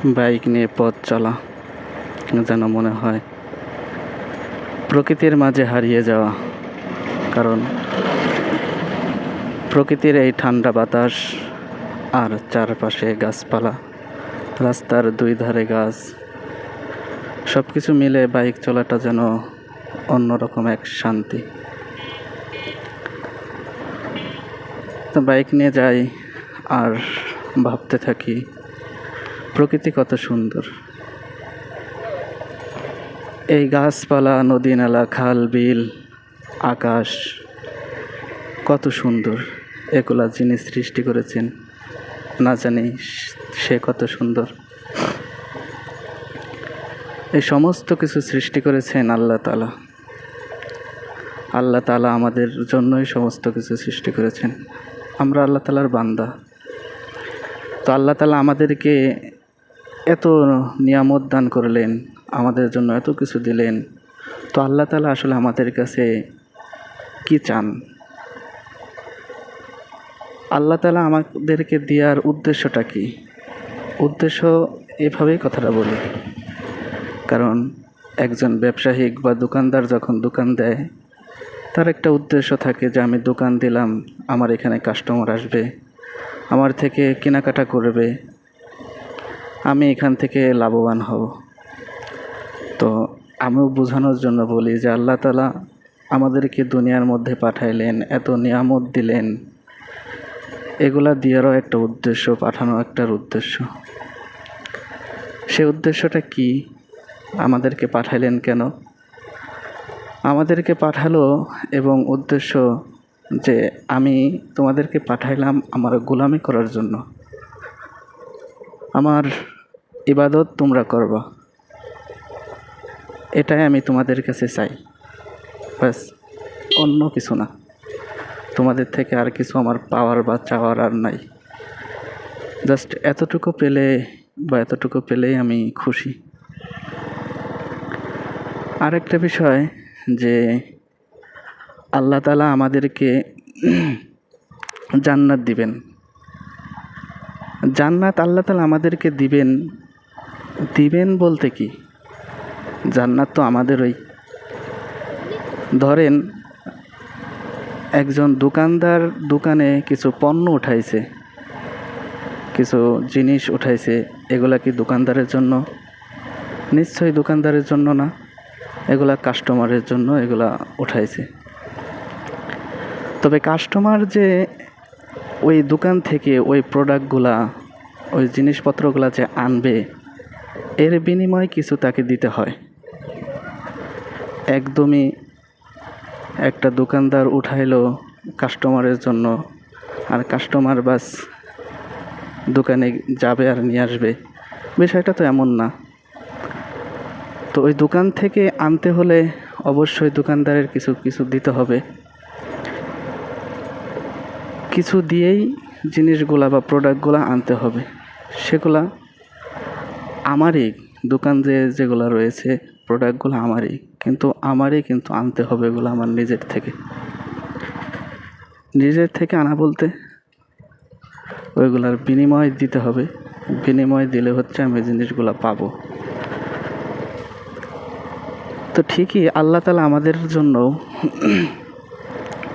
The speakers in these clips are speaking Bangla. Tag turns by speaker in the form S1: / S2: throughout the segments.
S1: বাইক নিয়ে পথ চলা, যেন মনে হয় প্রকৃতির মাঝে হারিয়ে যাওয়া। কারণ প্রকৃতির এই ঠান্ডা বাতাস আর চারপাশে গাছপালা, রাস্তার দুই ধারে গাছ সব কিছু মিলে বাইক চলাটা যেন অন্যরকম এক শান্তি। তো বাইক নিয়ে যাই আর ভাবতে থাকি প্রকৃতি কত সুন্দর। এই গাছপালা, নদী, নালা, খাল, বিল, আকাশ, কত সুন্দর। এগুলা যিনি সৃষ্টি করেছেন, না জানি সে কত সুন্দর। এই সমস্ত কিছু সৃষ্টি করেছেন আল্লাহ তালা আল্লাহ তালা আমাদের জন্যই সমস্ত কিছু সৃষ্টি করেছেন। আমরা আল্লাহ তালার বান্দা। তো আল্লাহ তালা আমাদেরকে এত নিয়ামত দান করলেন, আমাদের জন্য এত কিছু দিলেন, তো আল্লাহ তালা আসলে আমাদের কাছে কি চান? আল্লাহ তালা আমাদেরকে দেওয়ার উদ্দেশ্যটা কি? উদ্দেশ্য এভাবেই কথাটা বলি। কারণ একজন ব্যবসায়িক বা দোকানদার যখন দোকান দেয়, তার একটা উদ্দেশ্য থাকে যে আমি দোকান দিলাম, আমার এখানে কাস্টমার আসবে, আমার থেকে কেনাকাটা করবে আমি এখান থেকে লাভবান হব। তো আমিও বোঝানোর জন্য বলি যে আল্লাহ তালা আমাদেরকে দুনিয়ার মধ্যে পাঠাইলেন, এত নিয়ামত দিলেন। এগুলা দেওয়ারও একটা উদ্দেশ্য পাঠানো একটার উদ্দেশ্য। সে উদ্দেশ্যটা কি? আমাদেরকে পাঠাইলেন কেন? আমাদেরকে পাঠালো এবং উদ্দেশ্য যে আমি তোমাদেরকে পাঠাইলাম আমার গোলামি করার জন্য। আমার ইবাদত তোমরা করবা। এটাই আমি তোমাদের কাছে চাই। ব্যাস, অন্য কিছু না। তোমাদের থেকে আর কিছু আমার পাওয়ার বা চাওয়ার আর নাই। জাস্ট এতটুকু পেলে বা এতটুকু পেলেই আমি খুশি। আরেকটা বিষয় যে আল্লাহ তালা আমাদেরকে জান্নাত দিবেন। জান্নাত আল্লাহ তালা আমাদেরকে দিবেন দিবেন বলতে কি? জান্নাত তো আমাদেরই। ধরেন, একজন দোকানদার দোকানে কিছু পণ্য উঠাইছে, কিছু জিনিস উঠাইছে, এগুলা কি দোকানদারের জন্য? নিশ্চয়ই দোকানদারের জন্য না, এগুলা কাস্টমারের জন্য এগুলা উঠাইছে। তবে কাস্টমার যে ওই দোকান থেকে ওই প্রোডাক্টগুলা ওই জিনিসপত্রগুলা যে আনবে এর বিনিময়ে কিছু তাকে দিতে হয়। একদমই একটা দোকানদার উঠাইলো কাস্টমারের জন্য, আর কাস্টমার বাস দোকানে যাবে আর নিয়ে আসবে। বিষয়টা তো এমন না। তো ওই দোকান থেকে আনতে হলে অবশ্যই দোকানদারের কিছু কিছু দিতে হবে। কিছু দিয়েই জিনিসগুলা বা প্রোডাক্টগুলা আনতে হবে। সেগুলা আমারই দোকান যে যেগুলো রয়েছে প্রোডাক্টগুলো আমারই, কিন্তু আমারই কিন্তু আনতে হবে এগুলো আমার নিজের থেকে। নিজের থেকে আনা বলতে ওইগুলার বিনিময় দিতে হবে। বিনিময় দিলে হচ্ছে আমি জিনিসগুলো পাবো। তো ঠিকই আল্লাহ তালা আমাদের জন্য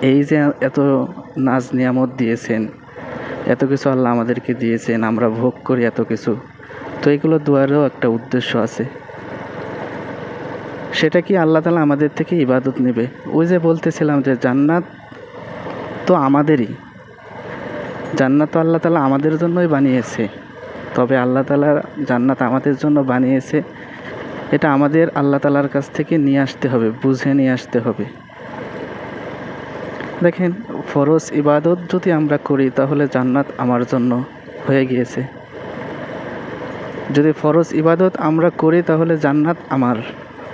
S1: এই যে এত নাজ নিয়ামত দিয়েছেন, এত কিছু আল্লাহ আমাদেরকে দিয়েছেন, আমরা ভোগ করি এত কিছু। তো এগুলো দুয়ারেও একটা উদ্দেশ্য আছে। সেটা কি আল্লাহ তালা আমাদের থেকে ইবাদত নেবে? ওই যে বলতেছিলাম যে জান্নাত তো আমাদেরই। জান্নাত তো আল্লাহ তালা আমাদের জন্যই বানিয়েছে। তবে আল্লাহ তালা জান্নাত আমাদের জন্য বানিয়েছে। এটা আমাদের আল্লাহ তালার কাছ থেকে নিয়ে আসতে হবে, বুঝে নিয়ে আসতে হবে। দেখেন, ফরজ ইবাদত যদি আমরা করি তাহলে জান্নাত আমার জন্য হয়ে গিয়েছে। যদি ফরজ ইবাদত আমরা করি, তাহলে জান্নাত আমার।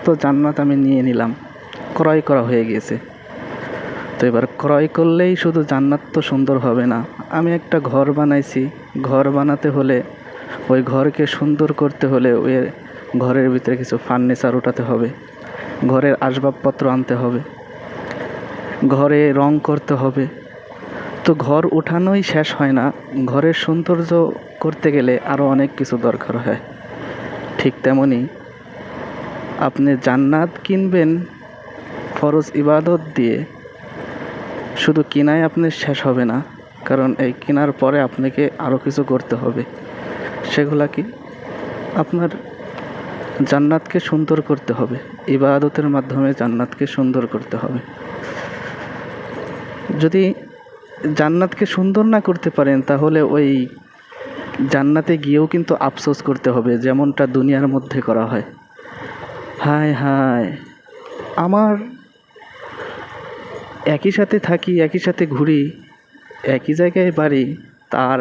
S1: তো জান্নাত আমি নিয়ে নিলাম। ক্রয় করা হয়ে গিয়েছে। তো এবার ক্রয় করলেই শুধু জান্নাত তো সুন্দর হবে না। আমি একটা ঘর বানাইছি। ঘর বানাতে হলে, ওই ঘরকে সুন্দর করতে হলে ওই ঘরের ভিতরে কিছু ফার্নিচার উঠাতে হবে। ঘরের আসবাবপত্র আনতে হবে। ঘরে রং করতে হবে। তো ঘর উঠানোই শেষ হয় না। ঘরের সৌন্দর্য করতে গেলে আরও অনেক কিছু দরকার হয়। ঠিক তেমনই আপনি জান্নাত কিনবেন ফরজ ইবাদত দিয়ে। শুধু কিনায় আপনি শেষ হবে না, কারণ এই কেনার পরে আপনাকে আরও কিছু করতে হবে। সেগুলা কি? আপনার জান্নাতকে সুন্দর করতে হবে। ইবাদতের মাধ্যমে জান্নাতকে সুন্দর করতে হবে। যদি জান্নাতকে সুন্দর না করতে পারেন, তাহলে ওই জান্নাতে গিয়েও কিন্তু আফসোস করতে হবে, যেমনটা দুনিয়ার মধ্যে করা হয়। হায় হায়। আমার একই সাথে থাকি, একই সাথে ঘুরি, একই জায়গায় বাড়ি, তার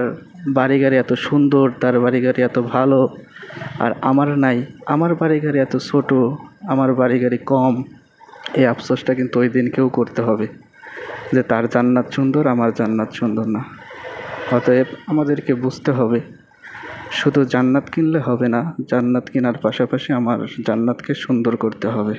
S1: বাড়ি গাড়ি এত সুন্দর, তার বাড়ি গাড়ি এত ভালো, আর আমার নাই, আমার বাড়ি গাড়ি এত ছোট, আমার বাড়ি গাড়ি কম, এই আফসোসটা কিন্তু ওই দিনকেও করতে হবে। যে তার জান্নাত সুন্দর, আমার জান্নাত সুন্দর না। অতএব আমাদেরকে বুঝতে হবে, শুধু জান্নাত কিনলে হবে না, জান্নাত কেনার পাশাপাশি আমার জান্নাতকে সুন্দর করতে হবে।